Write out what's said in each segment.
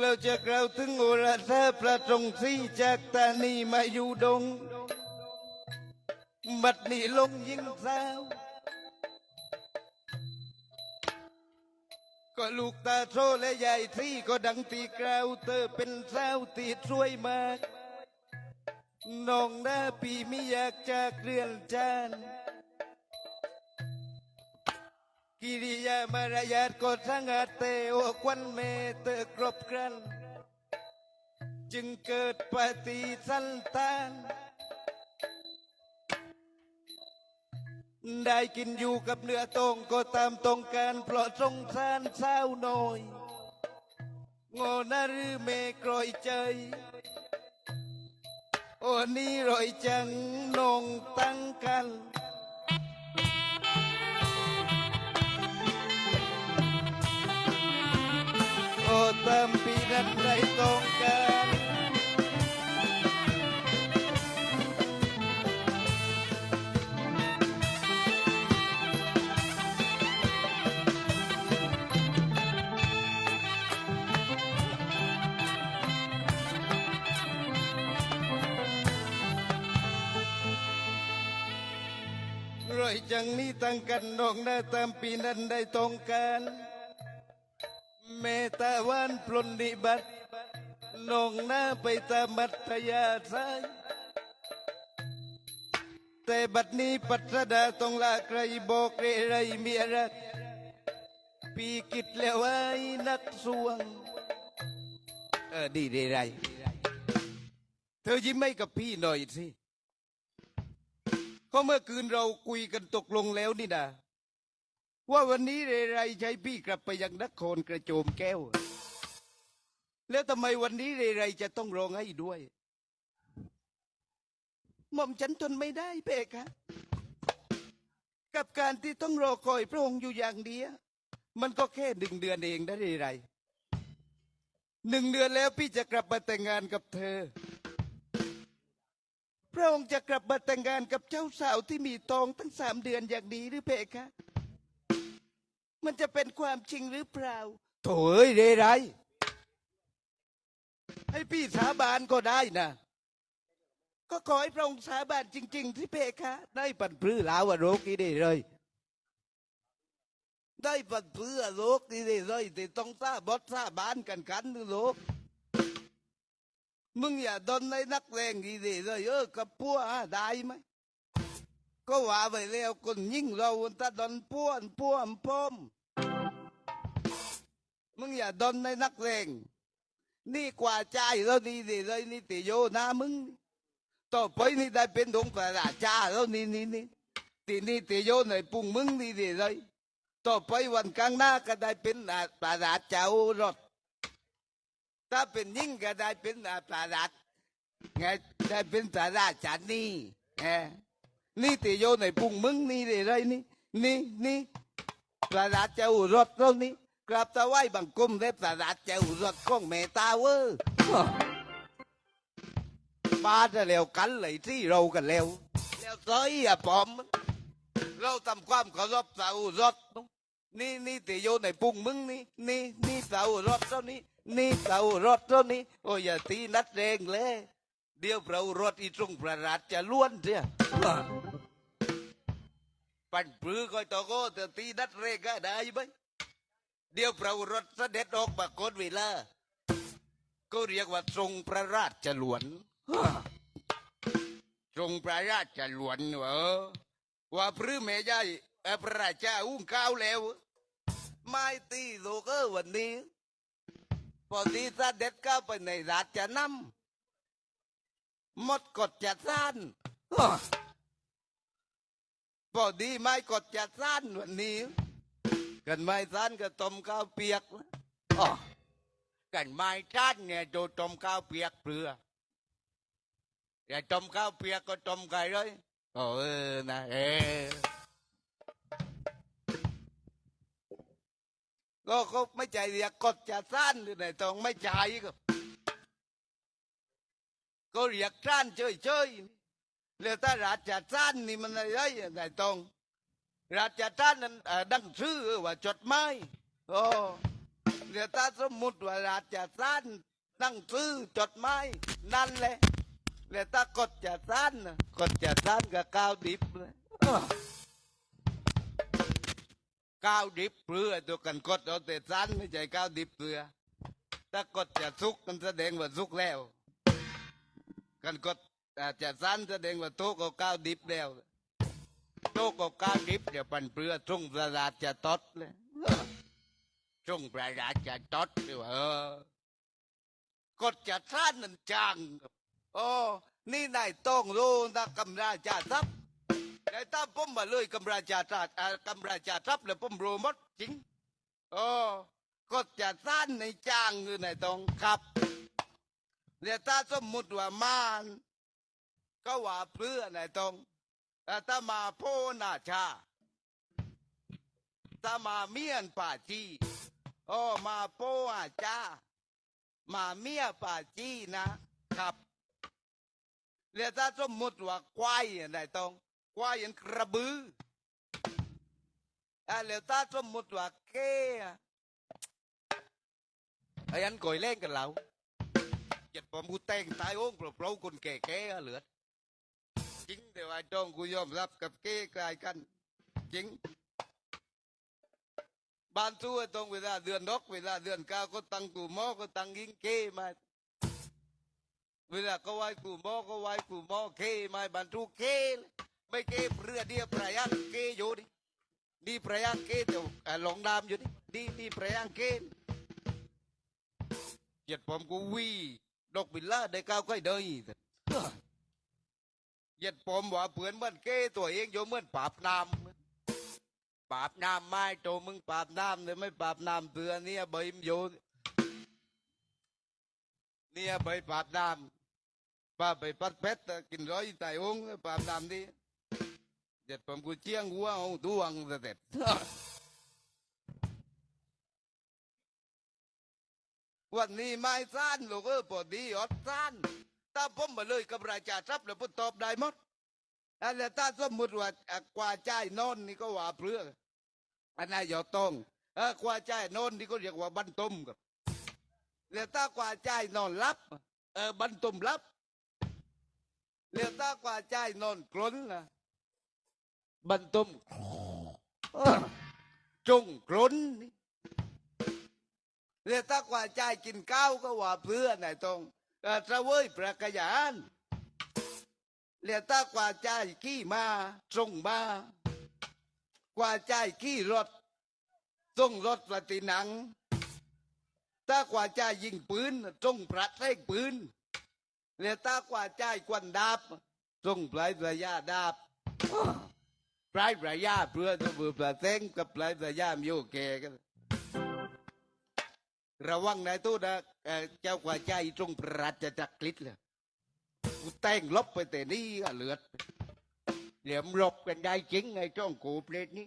เราจะกล่าวถึงโอราธาพระตรงสีจากตานีมาอยู่ดง บัดนี้ลงยิงสาวก็ลูกตาโทและยายที่ก็ดังตีกราวเธอเป็นสาวตีสวยมากน้องหน้าปีไม่อยากจากเรือนจาน กิริยามารยาทก็ทั้งอาเตโอควันเมเตอครบครัน จึงเกิดปฏิสันตานได้กินอยู่กับเนื้อตรงก็ตามต้องการเพราะสงสารสาวน้อยโงอนาหรือเมกรอยใจ โอ้นี่รอยจังนองตั้งกัน กันไรต้องการรอยจังนี้ตั้งกันนองหน้าตามปีนั้นได้ต้องการ เมตาวันปลนนิบัตินองหน้าไปตามมัธยาสายแต่บัดนี้ปัสดาต้องลาใครบอกเรไรเมียรักปีกิดแล้วไอ้นักสวง เออดีเรไร เธอยิ้มให้กับพี่หน่อยสิก็เมื่อคืนเราคุยกันตกลงแล้วนี่นะ ว่าวันนี้เรไรใช้พี่กลับไปยังนครกระโจมแก้ว แล้วทำไมวันนี้เรไรจะต้องร้องให้ด้วย หม่อมฉันทนไม่ได้เพคะกับการที่ต้องรอคอยพระองค์อยู่อย่างเดียวมันก็แค่หนึ่งเดือนเองได้เรไรหนึ่งเดือนแล้วพี่จะกลับมาแต่งงานกับเธอ พระองค์จะกลับมาแต่งงานกับเจ้าสาวที่มีตองตั้งสามเดือนอย่างนี้หรือเพคะ มันจะเป็นความจริงหรือเปล่า โถเอ้ยเรไร ให้พี่สาบานก็ได้นะ ก็ขอให้พระองค์สาบานจริง ๆ ที่เพคะ ได้ปันพลื้อลาวโรกนี้ได้เลย ได้ปันพลื้อโรกนี้ได้เลยแต่ต้องสาบดสาบานกันกันนึโรกมึงอย่าดนในนักเลงดีดีเลยเออกับพัวได้ไหมก็ว่าไปแล้วคนยิ่งเราถ้าดนพัวพัวพอม มึงอย่าดนในนักเลงนี่กว่าใจแล้วดีดีเลยนี่ติโยนามึงต่อไปนี่ได้เป็นดงประราชาแล้วนี่นี่นี่ตีนี่ติโยในปุ่งมึงดีดีเลยต่อไปวันข้างหน้าก็ได้เป็นประราชาโอรสถ้าเป็นยิ่งก็ได้เป็นอาปารัตไงได้เป็นสาราชานี่เออนี่ติโยในปุ่งมึงนี่เลยนี่นี่นี่ปารัตเจ้ารถตรงนี้ กราบตะไหว้บังกุมเล็บปารัตเจ้ารถของเมตาเวอร์ป้าจะแล้วกันเลยที่เรากันแล้ว แล้วซอยอะปอม เราทำความเคารพเสารถนี่นี่ติโยในปุ่งมึงนี่นี่นี่เสารถเท่านี้ นี่เสารถเท่านี้ โอ้ยอย่าตีนัดแรงเลย เดี๋ยวเรารถอีตรงประหลาดจะล้วนเสียปันปรือก็ตอโก้แต่ตีนัดแรงก็ได้ไหม เดี๋ยวเรารถเสด็จออกมากดเวลา ก็เรียกว่าทรงพระราชหลวนทรงพระราชหลวนเหรอว่าพรือแม่ใหญ่เอ่อพระราชาอุ้งข้าวแล้วไม่ตีโลกเออวันนี้พอดีเสด็จเข้าไปในราชนำหมดกฎจัดสร้านอ้อพอดีไม่กฎจัดสร้านวันนี้ กันไม่สร้านก็ต้มข้าวเปียกอ้อกันไม่สร้านเนี่ยโดนต้มข้าวเปียกเปลืออย่าต้มข้าวเปียกก็ต้มไก่เลยโอ้เออนะเออก็เขาไม่ใจเรียกกดจะสั้นหรือไหนต้องไม่ใจก็ก็เรียกสั้นเฉยๆแล้วถ้าราชสั้นนี่มันอะไรไหนต้อง ราชสั้นนั้นดังชื่อว่าจดไม้โอ้เดี๋ยวถ้าสมมุติว่าราชสั้นนั่งซื้อจดหมายนั่นแหละแล้วถ้ากดจะสั้นกดจะสั้นกับก้าวดิบเลยก้าวดิบเรือตัวกันกดเอาแต่สั้นไม่ใช่ก้าวดิบเรือถ้ากดจะสุกกันแสดงว่าสุกแล้ว กันกดอาจะสั้นแสดงว่าโตกก็ก้าวดิบแล้ว โตกก็กาวดิบเดี๋ยวปันเปลือตรงประราชจะตดเลยตรงประราชจะตดดีว่าเออกดจะสั้นนั่นจังโอ้นี่นายต้องรู้นะกำราชาทรัพย์แต่ถ้าผมมาเลยกำราชาทรัพย์กำราชาทรัพย์แล้วผมรู้หมดจริงโอ้กดจะสั้นในจ้างคือนายต้องครับเดี๋ยวถ้าสมมุติว่ามาน ก็ว่าเพื่อนายตรง แต่ถ้ามาโพนาชาถ้ามาเมียนป่าจีโอ้มาโพอาจามาเมียป่าจีนะครับเดี๋ยวถ้าสมมุติว่าควายนายตรงควายยันกระบืออะแล้วถ้าสมมุติว่าเก้ไอ้ยันก่อยเล่นกันเราเจ็ดผมกูแต่งตายโอ้งเปล่าๆคนแก่ๆเหลือ แต่ว่าจ้องกูยอมรับกับเก้กลายกัน จริง บ้านสู้ตรงเวลาเดือนนกเวลาเดือนเก้าก็ตั้งกูหมอก็ตั้งยิงเก้มา เวลาก็ไหวกูหมอก็ไหวกูหมอเก้มาบ้านสู้เก้ไม่เก้เรือเดียประยัดเก้อยู่ดิดีประยัดเก้เดี๋ยวอ่าหลงดามอยู่ดิดีดีประยัดเก้เจ็ดผมกูวีดอกบิลล่าได้ก้าวค่อยเดย เจ็ดผมว่าเผื่อนเมื่อนเก้ตัวเองโยเมื่อนปราบน้ำปราบน้ำไม่โตมึงปราบน้ำเลยไม่ปราบน้ำเตือเนี่ยใบมโยเนี่ยใบปราบน้ำป้าไปปัดเพชรกินร้อยไตองปราบน้ำดิเจ็ดผมกูเชียงหัวเอาดวงเสร็จวันนี้ไม่สั้นลูกเออพอดีอดสั้น ถ้าผมมาเลยกับราชาทรัพย์แล้วผมตอบได้หมดอันแล้วถ้าสมมติว่าอะกว่าใจนอนนี่ก็ว่าเพื่ออันนั้นอย่าต้องเออกว่าใจนอนนี่ก็เรียกว่าบันตมครับแล้วถ้ากว่าใจนอนรับเออบันตมรับแล้วถ้ากว่าใจนอนกลนนะบันตมจงกลนนี่เรียกถ้ากว่าใจกินข้าวก็ว่าเพื่อนไหนตรง เอ่อตระเวยประกยานเรียกถ้ากว่าใจขี้มาตรงมากว่าใจขี้รถส่งรถประติหนังถ้ากว่าใจยิงปืนตรงประเทศปืนเรียกถ้ากว่าใจควันดาบตรงปลายระยาดาบปลายระยาเพื่อตัวเบื่อประเทงกับปลายระยามโยเกกัน ระวังนายตู้นะเจ้ากว่าใจตรงประราชจักริดเลยกูแต่งลบไปแต่นี่เหลือดเหลี่ยมลบกันได้จริงไงจ้องกูเปลดนี้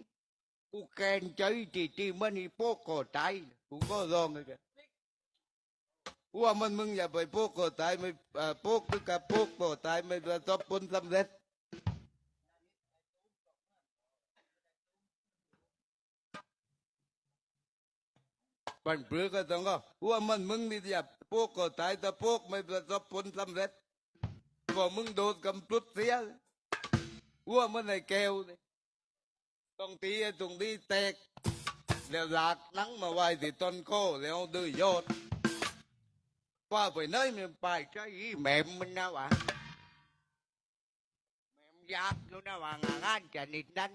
กูแกนใจจีจีมันนี่โป๊กก็ตายกูก็ลองเลยว่ามันมึงอย่าไปโป๊กก็ตายไม่เอ่อโป๊กหรือกับโป๊กก็ตายไม่ประปันเปลือกก็ต้องก็ว่ามันมึงนี่อย่าพวกก็ตายแต่พวกไม่ประสบผลสำเร็จ ก็มึงโดนกำปลุดเสียว่ามันไอ้แก้วนี่ต้องตีไอ้ตรงนี้แตกแล้วหลากนังมาไว้ที่ต้นโคแล้วดื้อยอดว่าไปเนยมันไปใช่อีแม่มันนะวะแม่มยากอยู่นะว่างานจะนิดนั้น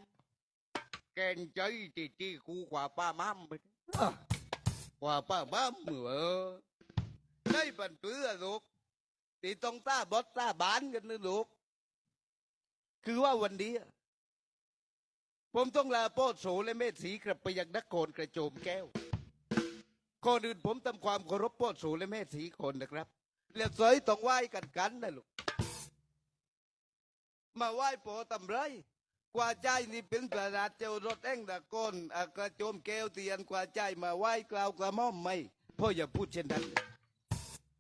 แกนใจจีจีกูกว่าป้ามั่มไป ว่าป้าบ้ามือเออได้ปันเปื้อลูกตีต้องตาบดตาบานกันนะลูก คือว่าวันนี้ ผมต้องลาโปอดโสและเมธสีกลับไปยังนครกระโจมแก้วก่อนอื่นผมทำความเคารพโปอดโสและเมธสีคนนะครับเรียกสอยต้องไหว้กันกันนะลูก มาไหว้โปอตำไร กว่าใจนี่เป็นประหลาดเจ้ารถแองตะโกนอะกระโจมแก้วเตียนกว่าใจมาไหว้กล่าวกระม่อมไม่พ่ออย่าพูดเช่นนั้น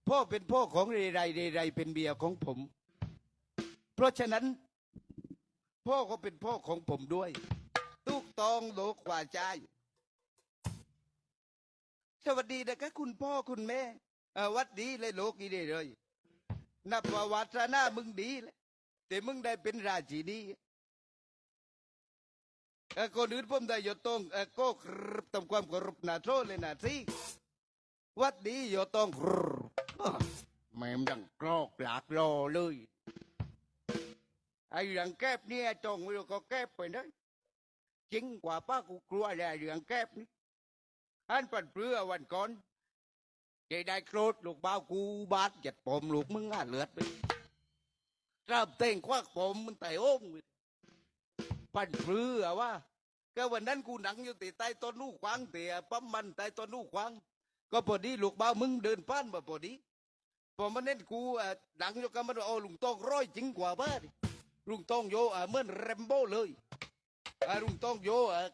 พ่อเป็นพ่อของเรไรเรไรเป็นเบียของผม เพราะฉะนั้น พ่อก็เป็นพ่อของผมด้วยตุกตองโลกว่าใจ สวัสดีนะคะคุณพ่อคุณแม่วัดดีเลยโลกีเดเลยนับว่าวัฒนามึงดีเลยแต่มึงได้เป็นราชินี คนอื่นผมได้ยตรงเออก็ครึบทำความเคารพนาโทเลยนะสิวัดดียตรงครึบแม่มดังกรอกหลากโลเลยไอ้เรื่องแก็บเนี่ยจงเราก็แก็บไปนะจริงกว่าป้ากูกลัวเลยไอ้เรื่องแก็บนี่อันปันเปลือวันก่อนใจได้โกรธลูกบ้ากูบาดจัดปมลูกมึงอะเลือดไปรับเต่งควักผมมันไต่โอ้ง ปปันเปลือว่าก็วันนั้นกูหนังอยู่ติใต้ต้นลูกควางเตียปั๊มมันใต้ต้นลูกควางก็พอดีลูกบ้ามึงเดินป้านมาพอดีพอมันเน้นกูอะหนังอยู่กันมันว่าโอ้ลุงต้องร้อยจริงกว่าบ้าดิลุงต้องโยอะเหมือนแรมโบ้เลยลุงต้องโยอะ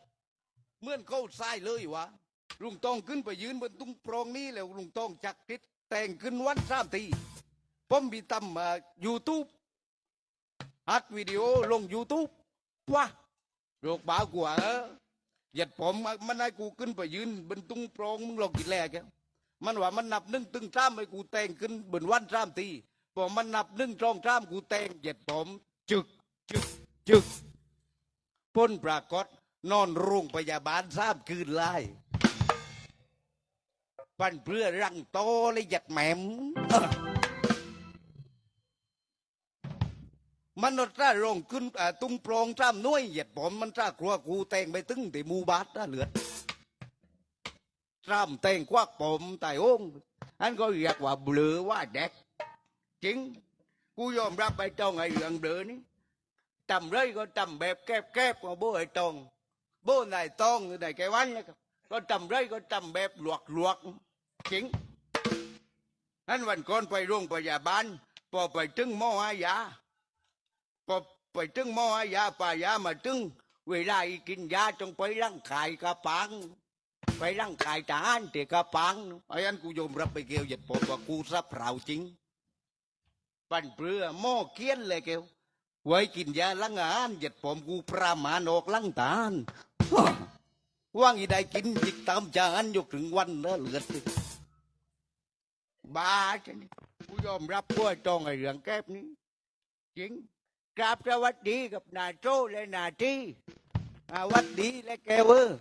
เหมือนเข้าทรายเลยวะลุงต้องขึ้นไปยืนบนตุ้งโปรงนี้แล้วลุงต้องจักติดแต่งขึ้นวันสามทีผมมีทำมายูทูบอัดวิดีโอลงยูทูบ ว้าโรคบ้ากว่าเออหยัดผมมามันให้กูขึ้นไปยืนบนตุ้งโปรงมึงลองกินแลกแกมันว่ามันนับหนึ่งตึงสามให้กูแต่งขึ้นบนวันสามทีพอมันนับหนึ่งสองสามกูแต่งเหยัดผมจึกจึกจึกพ้นปรากฏนอนโรงพยาบาลสามคืนไล่ปันเพื่อรังโตเลยหยัดแหมม มันนตราลงขึ้นตุ้งโปรงซ้ำน้วยเหยียดผมมันตรากลัวกูแต่งไปตึงแต่มูบาทน่าเหลือดซ้ำแต่งควักผมตายโอ้งอันก็เรียกว่าเบลอว่าเด็กจริง กูยอมรับไอ้ตองไอ้เรื่องเดินนี่ทำไรก็ทำแบบแคบๆของโบไอ้ตองโบนายตองนายแกวันนะครับก็ทำไรก็ทำแบบหลวกหลวกๆจริงนั้นวันก่อนไปโรงพยาบาลพอไปถึงหมอให้ยา พอไปถึงหมอให้ยาป่ายามาถึงเวลาอีกินยาจงไปร่างกายกระปัง ไปร่างกายทหารเตะกระปังไอ้อันกูยอมรับไปเกี่ยวเหยียดผมว่ากูสับเปล่าจริง ปันเปลือหม้อเกี้ยนเลยเกวไว้กินยาลังอาหารเหยียดผมกูประมาณออกลังตาลว่างอีได้กินจิกตามจานยกถึงวันแล้วเหลือดสิบ้าจังกูยอมรับว่าจองไอ้เรื่องแก้บนี้จริง กราบสวัสดีกับนาโจและนาทีอาวัดดีและแกเวอร์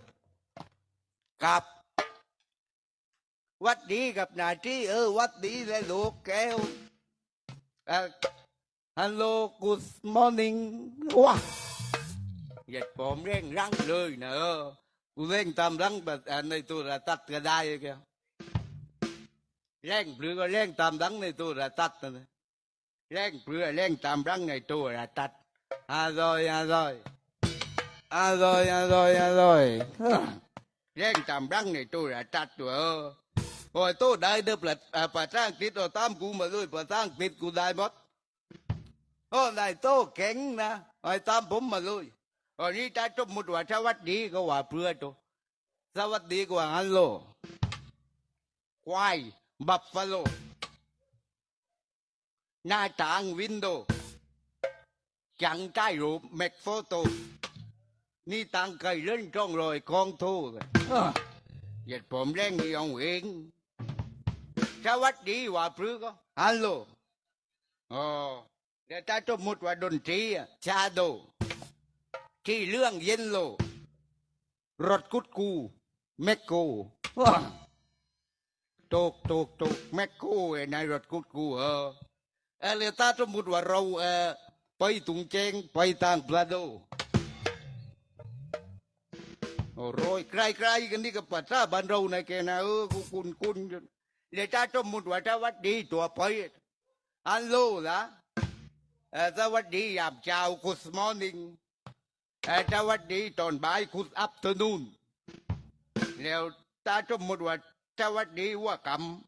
กับวัดดีกับนาทีเออวัดดีและลูกแก้วฮัลโหล good morning ว้าเหยียดผมเร่งรังเลยนะเออกูเร่งตามรังแบบอ่าในตัวระตัดก็ได้แกเร่งเปลือก็เร่งตามรังในตัวระตัดนะ นะเร่งเปลือเร่งตามรังในตัวระตัดอร่อยอร่อยอร่อยอร่อยอร่อยเร่งตามรังในตัวระตัดตัวเออโอ้ยโตได้เด้อปลัดอ่ หมดโอ้นายโตเก่งนะไอ้ตามผมมาเลยอันนี้ถ้าสมมติว่าสวัสดีก็ว่าเพื่อตัวสวัสดีก็ว่าฮัลโหลควายบัฟฟาโลหน้าต่างวินโดว์จังใต้รูปแม็กโฟโตนี่ตังไก่เล่นจ้องรอยคองโทกันอ้อเหยียดผมแรงนี่ยองเองสวัสดีว่าเพื่อก็ฮัลโหลอ๋อเดี๋ยวถ้าสมมติว่าดนตรีอะชาโด ที่เรื่องเย็นโล รถกุดกู แมคโกว้าตกตกตกแมคโกไอ้นายรถกุดกูเออ เอล้วถ้าสมมติว่าเราเออไปตุงเจงไปทางปลาโดโอ้โรยใกล้ๆกันนี่กับปัสสาบ้านเราในแกนะเออกูคุนคุนๆอยู่เดี๋ยวถ้าสมมติว่าถ้าวัดดีตัวไปอันโลนะเออสวัสดียามเช้า good morning เออสวัสดีตอนบ่าย good afternoon แล้วถ้าสมมติว่าสวัสดีว่ากำเดี๋ยวผมจะพบกันวันกี่วันเดี๋ยวแกวอ้าวพบกันวันนี้ว่ารู้หรือไม่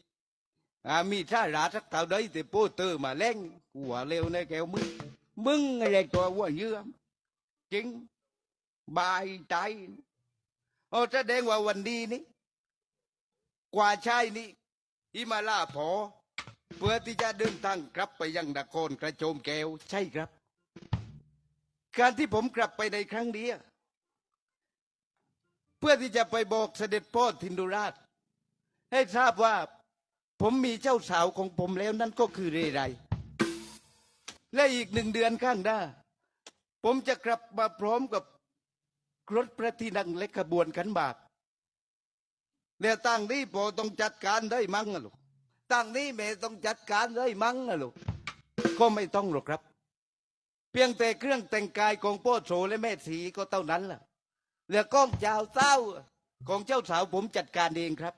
อามีท่าราสักเท่าใดแต่โปเตอร์มาเล่งกูว่าเร็วในแกวมึงมึงอะไรตัวว่าเยื่อจริงบายใจโอ้แสดงว่าวันดีนี้กว่าชายนี้อิมาล่าพอเพื่อที่จะเดินทางกลับไปยังนครกระโจมแก้วใช่ครับ การที่ผมกลับไปในครั้งนี้เพื่อที่จะไปบอกเสด็จพ่อทินดุราช ให้ทราบว่า ผมมีเจ้าสาวของผมแล้วนั่นก็คือเรไรและอีกหนึ่งเดือนข้างหน้า ผมจะกลับมาพร้อมกับรถพระที่นั่งและขบวนขันหมากแล้วตั้งนี้พอต้องจัดการได้มั้งอะลูกตั้งนี้แม่ต้องจัดการได้มั้งอะลูกก็ไม่ต้องหรอกครับ เพียงแต่เครื่องแต่งกายของพ่อโสและแม่สีก็เท่านั้นล่ะแล้วกล้องเจ้าเศร้าของเจ้าสาวผมจัดการเองครับ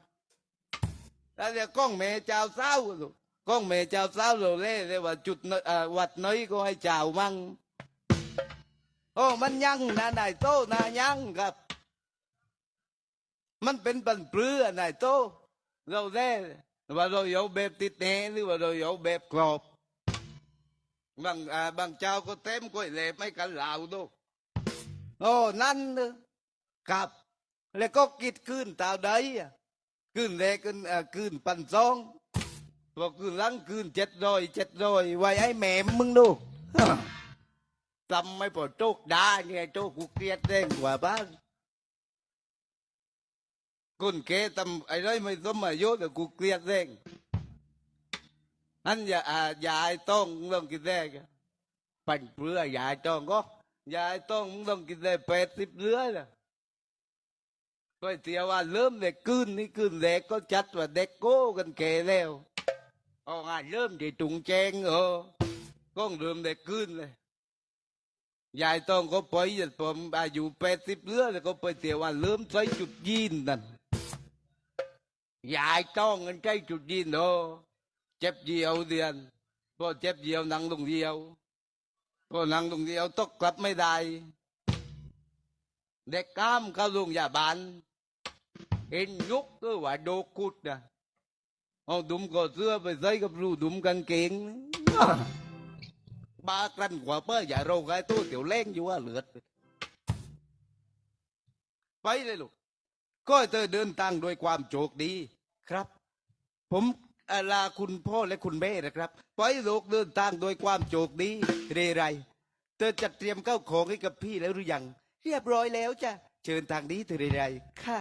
แล้วเดี๋ยวกล้องแม่เจ้าเศร้าลูกกล้องแม่เจ้าเศร้าเราเล่เลยว่าจุดวัดน้อยก็ให้เจ้ามั่งโอ้มันยังนะนายโตนะยังครับ มันเป็นปันเปลือนายโตเราเล่ว่าเราเอาแบบติดแหนหรือว่าเราเอาแบบกรอบบางอ่าบางเจ้าก็เต็มก้อยเล็บไม่กันเหลาดูโอ้นั่นนะครับ แล้วก็กิดขึ้นตาวใดอะ ขึ้นแรกขึ้นอ่าขึ้นปันซองบอกขึ้นลังขึ้นเจ็ดร้อยเจ็ดร้อยไว้ให้แม่มึงดูจำไม่พอโจกด่าไงโจกกูเกลียดเด้งกว่าบ้างคนเกตำไอ้ไรไม่สมอายุแต่กูเกลียดเด้งอันอย่าอ่าย่าไอ้ต้องต้องกินแรกปั่นเปลืออย่าไอ้ต้องก็อย่าไอ้ต้องต้องกินได้แปดสิบเรือนะ ก็เตียว่าเริ่มเด็กขึ้นนี่ขึ้นเด็กก็จัดว่าเด็กโก้กันเกแล้วเอางานเริ่มที่ตุงแจงเออก็เริ่มเด็กขึ้นเลยยายต้องก็ไปจนผมอายุแปดสิบเรือแล้วก็ไปเที่ยววันเริ่มใช้จุดยีนนั่นยายต้องเงินใช้จุดยีนโอเจ็บเดียวเดือนพอเจ็บเดียวนั่งลงเดียวพอนั่งลงเดียวตกกลับไม่ได้เด็กกล้ามเข้าโรงพยาบาล เห็นยุกก็ว่าโดกุดนะเอาดุมก็เสื้อไปใส่กับรูดุมกางเกง ba canh quả bơ dạ râu gai tôi tiểu len vô à lượt ไปเลยลูกก็เธอเดินทางโดวยความโชคดีครับ ผมลาคุณพ่อและคุณแม่นะครับไปลูกเดินทางโดวยความโชคดีเรไรเธอจัดเตรียมเข้าของให้กับพี่แล้วหรือยัง เรียบร้อยแล้วจ้ะเชิญทางนี้เธอเรไรค่ะ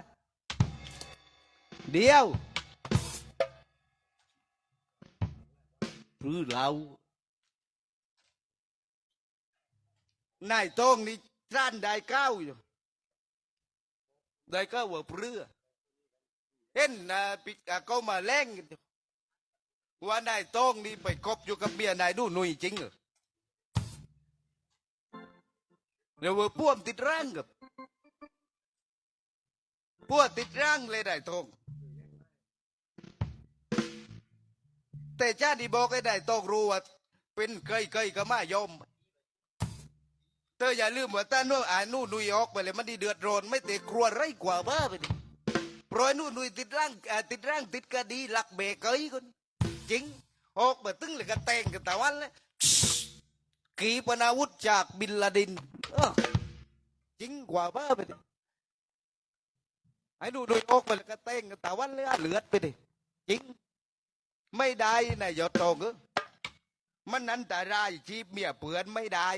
เดียวหรือเรานายต้องนี่ร้านได้เก้าอยู่ได้เก้าหัวเปรือเห็นนะปิดเขามาแรงกันอยู่ว่านายต้องนี่ไปคบอยู่กับเมียนายดูหนุ่ยจริงเหรอเดี๋ยวว่าพ่วมติดร่างกับ พวติดร่างเลยนายต้องแต่ชาติบอกให้นายต้องรู้ว่าเป็นเคยเคยๆก็มายอมเธออย่าลืมว่าถ้านู่นอ่านู่นนุยออกไปเลยมันดีเดือดร้อนไม่เตะครัวไรกว่าบ้าไปดิปล่อยนู่นนุยติดร่างติดร่างติดคดีหลักเบกเกยคนจริงออกมาตึงเลยก็แตงกันแต่วันเลยขีปนาวุธจากบินลาดินจริงกว่าบ้าไปดิ ไอ้นู่นนุยอกไปเลยก็แต่งกันแต่วันเลยอะเหลือดไปดิจริง ไม่ได้นายยอดตรงมันนั้นแต่รายชีพเมียเปือนไม่ได้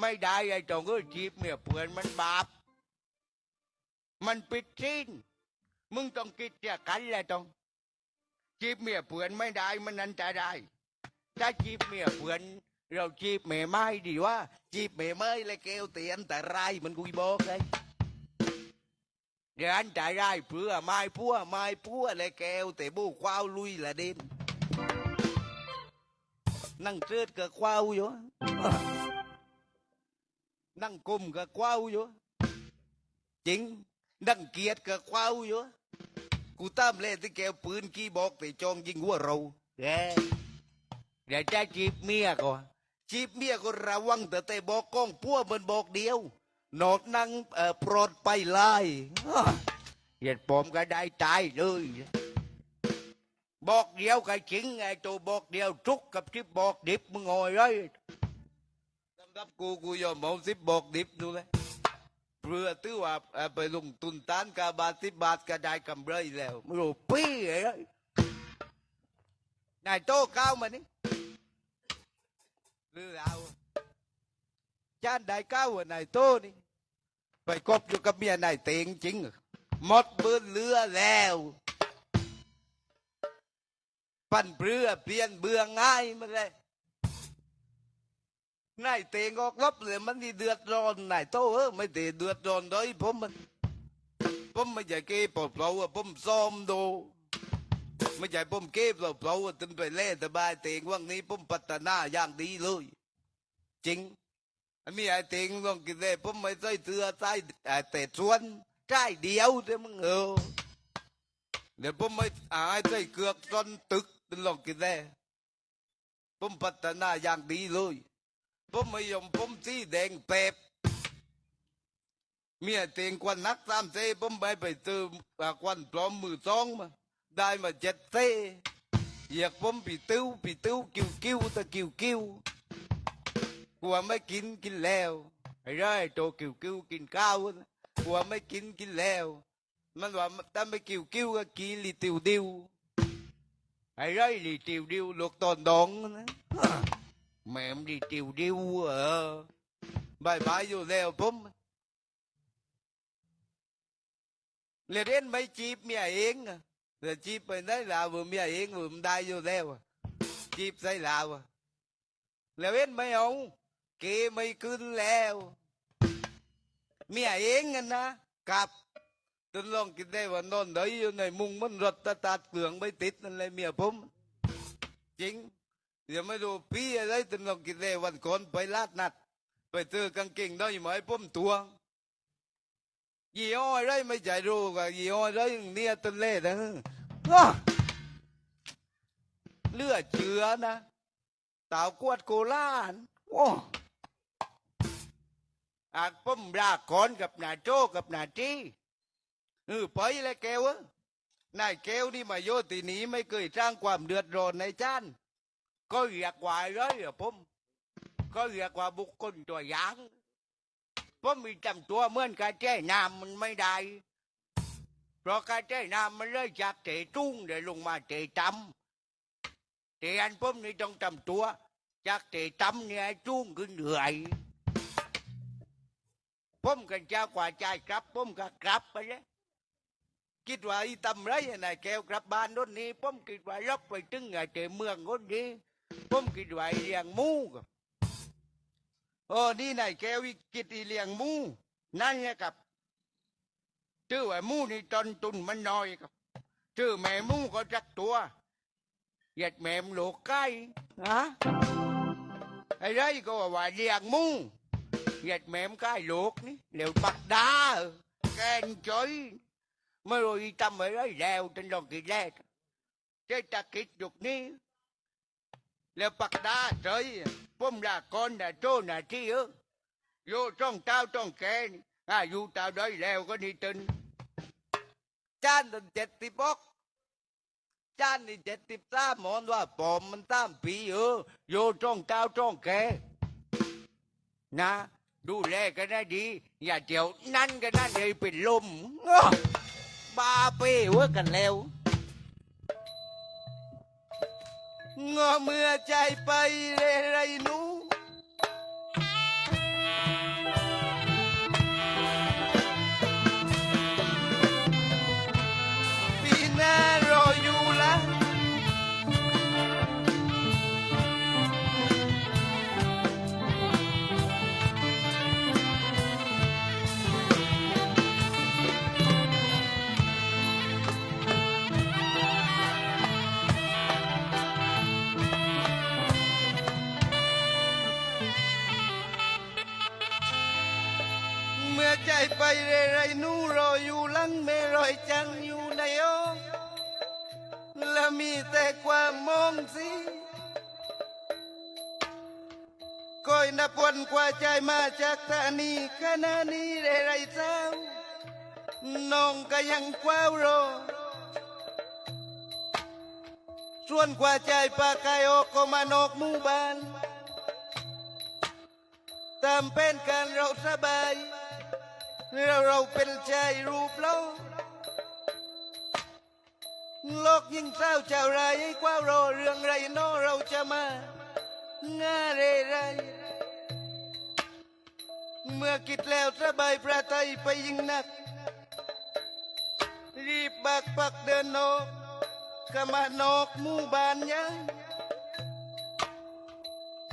ไม่ได้ไอ้ตรงก็จีบเมียเพื่อนมันบาป มันปิดชิ้นมึงต้องคิดจะกันแหละตรงจีบเมียเพื่อนไม่ได้มันนั้นจะได้ถ้าจีบเมียเพื่อนเราจีบเมียไม่ดีว่า จีบเมียไม่เลยเกลเตียนแต่ไรมันกุยบอกเลย เดี๋ยวอันจะได้เพื่อไม่พัวไม่พัวเลยแกวแต่บูควาวลุยละเด่นนั่งเจิดกับควาวอยู่นั่งกุมกับกว้าวอยู่จริงนั่งเกียดกับกว้าวอยู่กูตามเล่นที่แกวปืนกี้บอกแต่จองยิงหัวเราแกเดี๋ยวจะจีบเมียก่อนจีบเมียก็ระวังแต่แต่บอกกล้องพัวมันบอกเดียว โนดนั่งโปรดไปไล่เหยียดผมก็ได้ตายเลย บอกเดียวกับจริงไงตัวบอกเดียวทุกกับที่บอกดิบมึงงอยเลยสำหรับกูกูยอมเอาสิบบอกดิบดูเลยเพื่อตื้อว่าไปลงทุนตานกาบาทสิบบาทก็ได้กำไรแล้วไม่รู้ปี้อะไรนายโต้ก้าวมานี่หรือเรา จานได้ก้าวว่านโต้นี่ไปกบอยู่กับเมียนายเตงจริงหมดบืนเรือแล้วปั่นเรือเปลี่ยนเบื่อง่ายมาเลยนายเตงออกรบเลยมันนี่เดือดร้อนนายโตเออไม่ได้เดือดร้อนเลยผมมันผมไม่ใช่เก็บเปล่าๆผมซ้อมดูไม่ใช่ผมเก็บเปล่าๆอะตึนไปเล่สบายเตงว่างนี้ผมพัฒนาอย่างดีเลยจริง อันนี้ไอ้เต็งลองกินเลยผมไม่ใส่เสื้อใส่ไอ้แต่สวนใช่เดียวเดี๋ยวมึงเออเดี๋ยวผมไม่อายใส่เกือกจนตึกลองกินเลยผมพัฒนาอย่างดีเลยผมไม่ยอมผมสีแดงเป๊บเมียเต็งควันนักตามเซ่ผมไปไปซื้อควันปลอมมือซองมาได้มาเจ็ดเซ่อยากผมปีติ้วปีติ้วกิ้วกิ้วตะกิ้วกิ้ว กลัวไม่กินกินแล้วไอ้ไรโตกิ้วกิ้วกินข้าวนะกลัวไม่กินกินแล้วมันว่าถ้าไม่กิ้วกิ้วก็กินลิติวดิวไอ้ไรลิติวดิว ลูกตอนดองนะแม่มลิติวดิวเออบายบายอยู่แล้วผมเรียนไม่จีบเมียเองอะแต่จีบไปได้ลาวเมียเองผมได้อยู่แล้วอะจีบใส่ลาวอะแล้วเอ็นไม่เอาเกไม่ขึ้นแล้วเมียเองกันนะกับจนลองกินได้ว่านอนได้อยู่ในมุงมันรถตะตัดเกลืองไม่ติดนั่นเลยเมียผมจริงเดี๋ยวไม่ดูพี่อะไรจนลองกินได้วันก่อนไปลาดนัด ไปเจอกางเกงน้อยไหมผมตวงยี่ห้ออะไรไม่ใจรู้กับยี่ห้ออะไรเนี่ยตนเล่นะอ้อเลือดเชื้อนะตาวกวดโกลานโอ้ อาจป้มรากคอนกับนาโจกับนาจีเออไปเลยแกวะนายแก้วนี่มาโยตีนี้ไม่เคยสร้างความเดือดร้อนในจานก็เรียกว่าเลยอะผมก็เรียกว่าบุคคลตัวอย่างผมมีจำตัวเหมือนกาแจ้น้ำมันไม่ได้ เพราะกาแจ้น้ำมันเลยจากเตะตุ้งเดี๋ยวลงมาเตะจำ thì anh bấm ผมกันเจ้ากว่าใจครับผมกับกรับไปเลยคิดว่าอีตำไรนายแก้วกลับบ้านโน่นนี่ผมคิดว่ารับไปถึงไงเจเมืองโน่นนี่ผมคิดว่าเลี้ยงมูกโอ้นี่นายแก้ววิกิตเลี้ยงมูนั่นไงครับชื่อว่ามูนี่ตนตุนมันน้อยครับชื่อแม่มูก็จักตัวเยียแม่มโลกใกล้ฮะไอ้ไรก็ว่าเลี้ยงมู gạch mềm cái luộc ní liệu bắt đá à. khen chối mới rồi tâm mới nói leo trên lòng kỳ lẹ thế ta kịp được ní liệu bắt đá tới bom là con là trô là chi ớ. Vô trong tao trong kè à dù tao đói leo có đi tin. Chan đừng chết tí bốc, chan đi chết tí ta món là bom mình tam bị ớ. Vô trong tao trong kè nè ปอมมันตามปีเออโยจ้องเก้าจ้องแกนะดูแลกันได้ดี อย่าเดี๋ยวนั่นกันนั่นเลยเป็นลมอ้อบาเป้เวอกันแล้วงอเมื่อใจไปเรไรหนู นับวันกว่าใจมาจากตานีขณะนี้เรไรเจ้าน้องก็ยังกว้าวรอส่วนกว่าใจปากกายออกก็มานอกหมู่บ้านตามเป็นการเราสบายเราเราเป็นใจรูปเราโลกยิ่งเศร้าเจ้าไรให้กว่ารอเรื่องไรโนอเราจะมาง่าเรไร เมื่อคิดแล้วสบายพระไทยไปยิ่งนัก รีบบักปักเดินนอกกมานอกหมู่บ้านยัง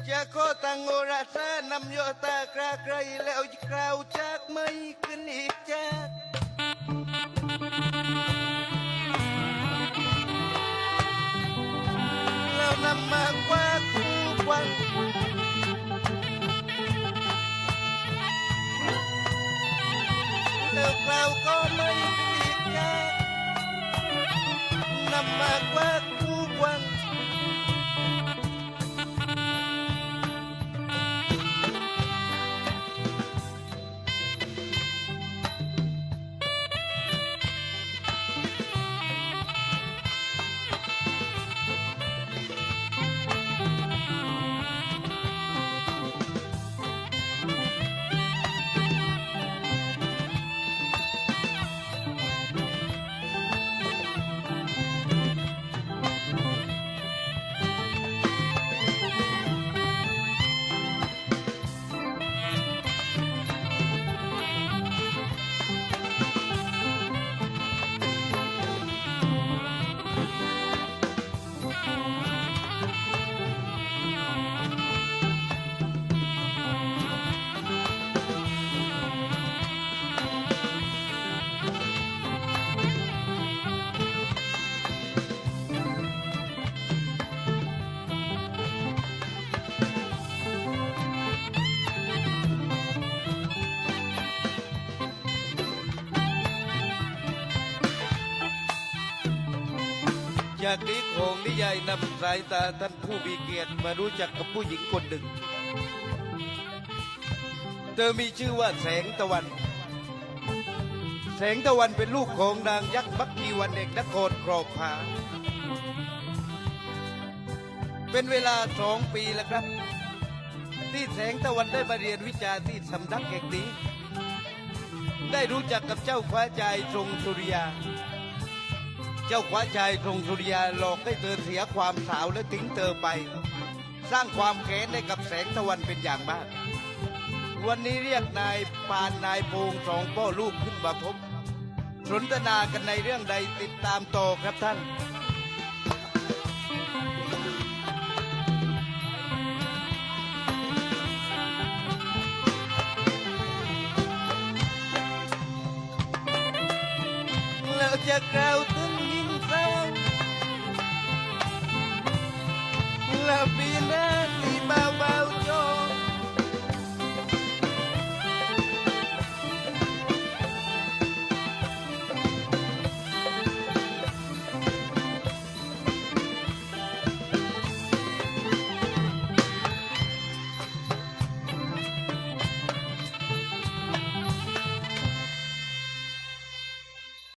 จะขอตังโอราซานำโยตากราไกรแล้วกล่าวจากไม่ขึ้นอีกจากแล้วนำมากว่า แล้วกล่าวก็ จากนี้ของนิยายนำสายตาท่านผู้มีเกียรติมารู้จักกับผู้หญิงคนหนึ่ง เธอมีชื่อว่าแสงตะวัน แสงตะวันเป็นลูกของนางยักษ์มักกีวันเอกนครกรอบผาเป็นเวลาสองปีแล้วครับ ที่แสงตะวันได้มาเรียนวิชาที่สำนักแห่งนี้ ได้รู้จักกับเจ้าฟ้าใจทรงสุริยา เจ้าขวาชายทรงสุริยาหลอกให้เธอเสียความสาวและทิ้งเธอไป สร้างความแค้นให้กับแสงตะวันเป็นอย่างมาก วันนี้เรียกนายปานนายโพงสองพ่อลูกขึ้นมาพบ สนทนากันในเรื่องใดติดตามต่อครับท่านแล้วจะกล่าวถึง แล้ว